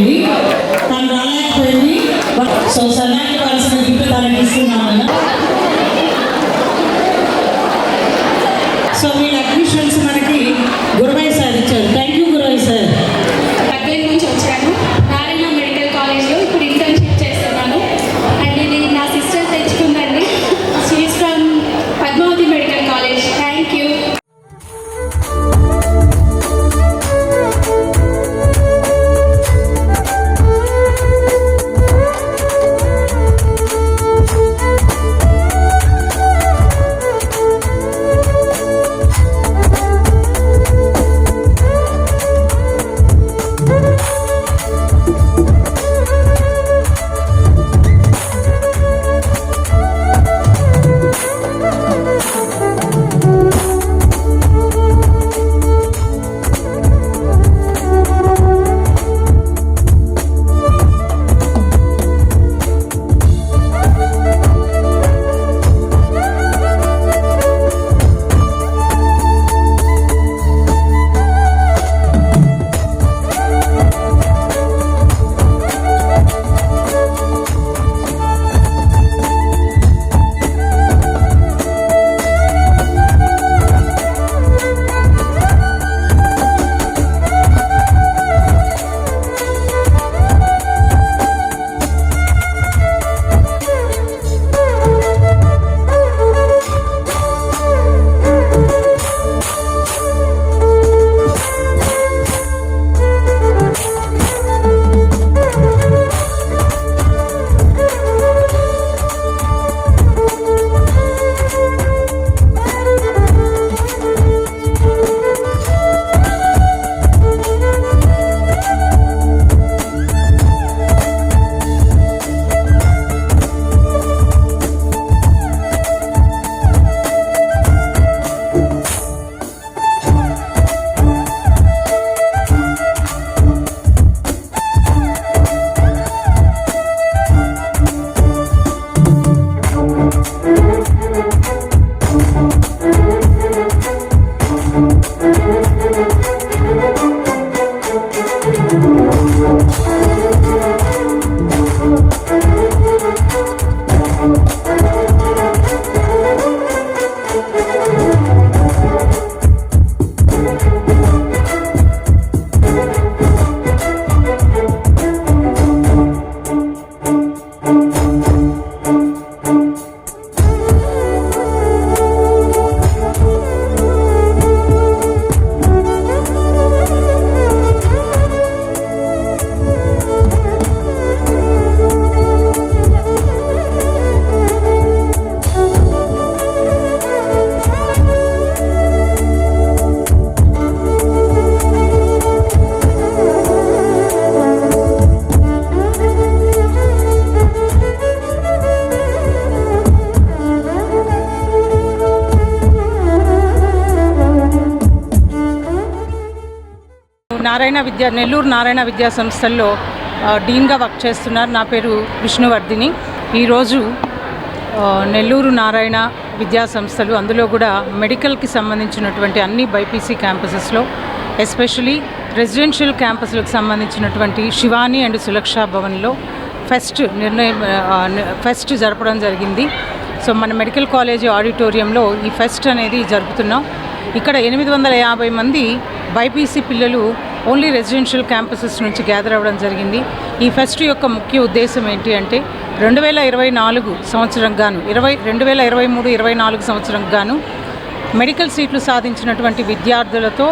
ఇది తను రాలేకపోయింది సో సన్నాకి నారాయణ విద్యా నెల్లూరు నారాయణ విద్యా సంస్థల్లో డీన్గా వర్క్ చేస్తున్నారు. నా పేరు విష్ణువర్ధిని. ఈరోజు నెల్లూరు నారాయణ విద్యా సంస్థలు అందులో కూడా మెడికల్కి సంబంధించినటువంటి అన్ని బైపీసీ క్యాంపసెస్లో ఎస్పెషలీ రెసిడెన్షియల్ క్యాంపస్లకు సంబంధించినటువంటి శివాని అండ్ సులక్ష భవన్లో ఫెస్ట్ నిర్ణయం ఫెస్ట్ జరపడం జరిగింది. సో మన మెడికల్ కాలేజీ ఆడిటోరియంలో ఈ ఫెస్ట్ అనేది జరుపుతున్నాం. ఇక్కడ ఎనిమిది వందల యాభై మంది బైపీసీ పిల్లలు ఓన్లీ రెసిడెన్షియల్ క్యాంపసెస్ నుంచి గ్యాదర్ అవ్వడం జరిగింది. ఈ ఫెస్ట్ యొక్క ముఖ్య ఉద్దేశం ఏంటి అంటే రెండు వేల ఇరవై నాలుగు సంవత్సరం గాను ఇరవై రెండు వేల ఇరవై మూడు ఇరవై నాలుగు సంవత్సరం గాను మెడికల్ సీట్లు సాధించినటువంటి విద్యార్థులతో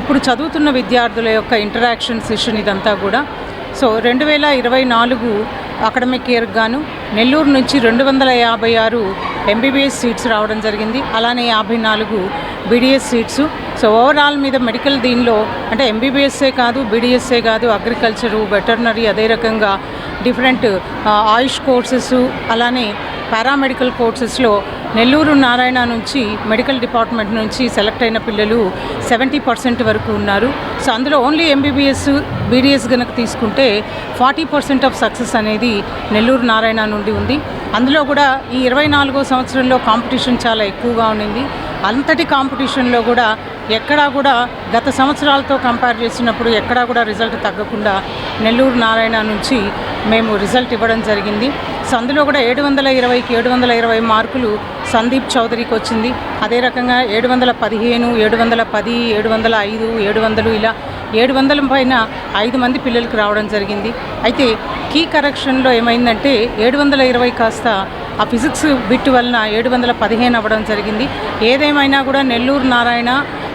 ఇప్పుడు చదువుతున్న విద్యార్థుల యొక్క ఇంటరాక్షన్ సెషన్ ఇదంతా కూడా. సో రెండు వేల ఇరవై నాలుగు అకాడమిక్ ఇయర్ గాను నెల్లూరు నుంచి రెండు వందల యాభై ఆరు ఎంబీబీఎస్ సీట్స్ రావడం జరిగింది. అలానే యాభై నాలుగు బీడీఎస్ సీట్స్ సో ఓవరాల్ మీద మెడికల్ దీనిలో అంటే ఎంబీబీఎస్ఏ కాదు బీడీఎస్ఏ కాదు అగ్రికల్చరు వెటర్నరీ అదే రకంగా డిఫరెంట్ ఆయుష్ కోర్సెస్ అలానే పారామెడికల్ కోర్సెస్లో నెల్లూరు నారాయణ నుంచి మెడికల్ డిపార్ట్మెంట్ నుంచి సెలెక్ట్ అయిన పిల్లలు సెవెంటీ పర్సెంట్ వరకు ఉన్నారు. సో అందులో ఓన్లీ ఎంబీబీఎస్ బీడీఎస్ కనుక తీసుకుంటే ఫార్టీ పర్సెంట్ ఆఫ్ సక్సెస్ అనేది నెల్లూరు నారాయణ నుండి ఉంది. అందులో కూడా ఈ ఇరవై నాలుగో సంవత్సరంలో కాంపిటీషన్ చాలా ఎక్కువగా ఉండింది. అంతటి కాంపిటీషన్లో కూడా ఎక్కడా కూడా గత సంవత్సరాలతో కంపేర్ చేసినప్పుడు ఎక్కడా కూడా రిజల్ట్ తగ్గకుండా నెల్లూరు నారాయణ నుంచి మేము రిజల్ట్ ఇవ్వడం జరిగింది. సందులో కూడా ఏడు వందల ఇరవైకి ఏడు వందల ఇరవై మార్కులు సందీప్ చౌదరికి వచ్చింది. అదే రకంగా ఏడు వందల పదిహేను ఏడు వందల పది ఏడు వందల ఐదు ఏడు వందలు ఇలా ఏడు వందల పైన ఐదు మంది పిల్లలకు రావడం జరిగింది. అయితే కీ కరెక్షన్లో ఏమైందంటే ఏడు వందల ఇరవై కాస్త ఆ ఫిజిక్స్ బిట్ వలన ఏడు వందల పదిహేను అవ్వడం జరిగింది. ఏదేమైనా కూడా Nellore Narayana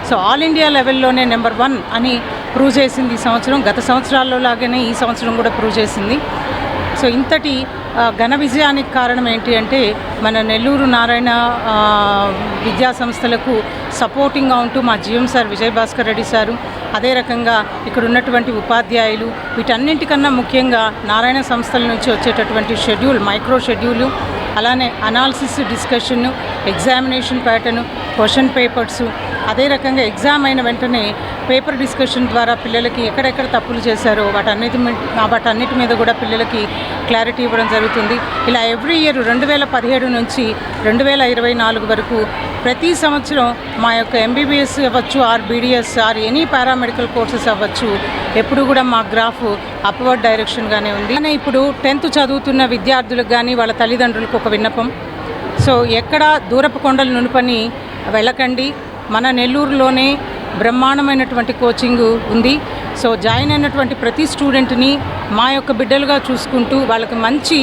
so all India లెవెల్లోనే number one అని ప్రూవ్ చేసింది ఈ సంవత్సరం. గత సంవత్సరాల్లో లాగానే ఈ సంవత్సరం కూడా ప్రూవ్ చేసింది. సో ఇంతటి ఘన విజయానికి కారణం ఏంటి అంటే మన నెల్లూరు నారాయణ విద్యా సంస్థలకు సపోర్టింగ్గా ఉంటూ మా GM sir Vijayabhaskar Reddy sir అదే రకంగా ఇక్కడ ఉన్నటువంటి ఉపాధ్యాయులు వీటన్నింటికన్నా ముఖ్యంగా నారాయణ సంస్థల నుంచి వచ్చేటటువంటి షెడ్యూల్ మైక్రో షెడ్యూలు అలానే analysis discussion examination pattern question papers అదే రకంగా ఎగ్జామ్ అయిన వెంటనే పేపర్ డిస్కషన్ ద్వారా పిల్లలకి ఎక్కడెక్కడ తప్పులు చేశారో వాటన్నిటి మీ- వాటన్నిటి మీద కూడా పిల్లలకి క్లారిటీ ఇవ్వడం జరుగుతుంది. ఇలా ఎవ్రీ ఇయర్ రెండు వేల పదిహేడు నుంచి రెండు వేల ఇరవై నాలుగు వరకు ప్రతి సంవత్సరం మా యొక్క ఎంబీబీఎస్ అవ్వచ్చు or BDS or any paramedical courses అవ్వచ్చు. ఎప్పుడు కూడా మా గ్రాఫ్ అప్వర్డ్ డైరెక్షన్గానే ఉంది. కానీ ఇప్పుడు టెన్త్ చదువుతున్న విద్యార్థులకు కానీ వాళ్ళ తల్లిదండ్రులకు ఒక విన్నపం. సో ఎక్కడ దూరపు కొండలు నునుపని వెళ్ళకండి. మన నెల్లూరులోనే బ్రహ్మాండమైనటువంటి కోచింగ్ ఉంది. సో జాయిన్ అయినటువంటి ప్రతి స్టూడెంట్ని మా యొక్క బిడ్డలుగా చూసుకుంటూ వాళ్ళకి మంచి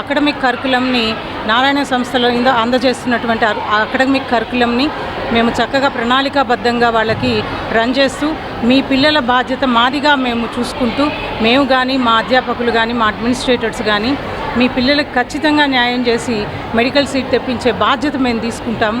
అకాడమిక్ కరికులంని నారాయణ సంస్థలో ఇంద అందజేస్తున్నటువంటి అకడమిక్ అకాడమిక్ కరికులంని మేము చక్కగా ప్రణాళికాబద్ధంగా వాళ్ళకి రన్ చేస్తూ మీ పిల్లల బాధ్యత మాదిగా మేము చూసుకుంటూ మేము కానీ మా అధ్యాపకులు కానీ మా అడ్మినిస్ట్రేటర్స్ కానీ మీ పిల్లలకు ఖచ్చితంగా న్యాయం చేసి మెడికల్ సీట్ తెప్పించే బాధ్యత మేము తీసుకుంటాము.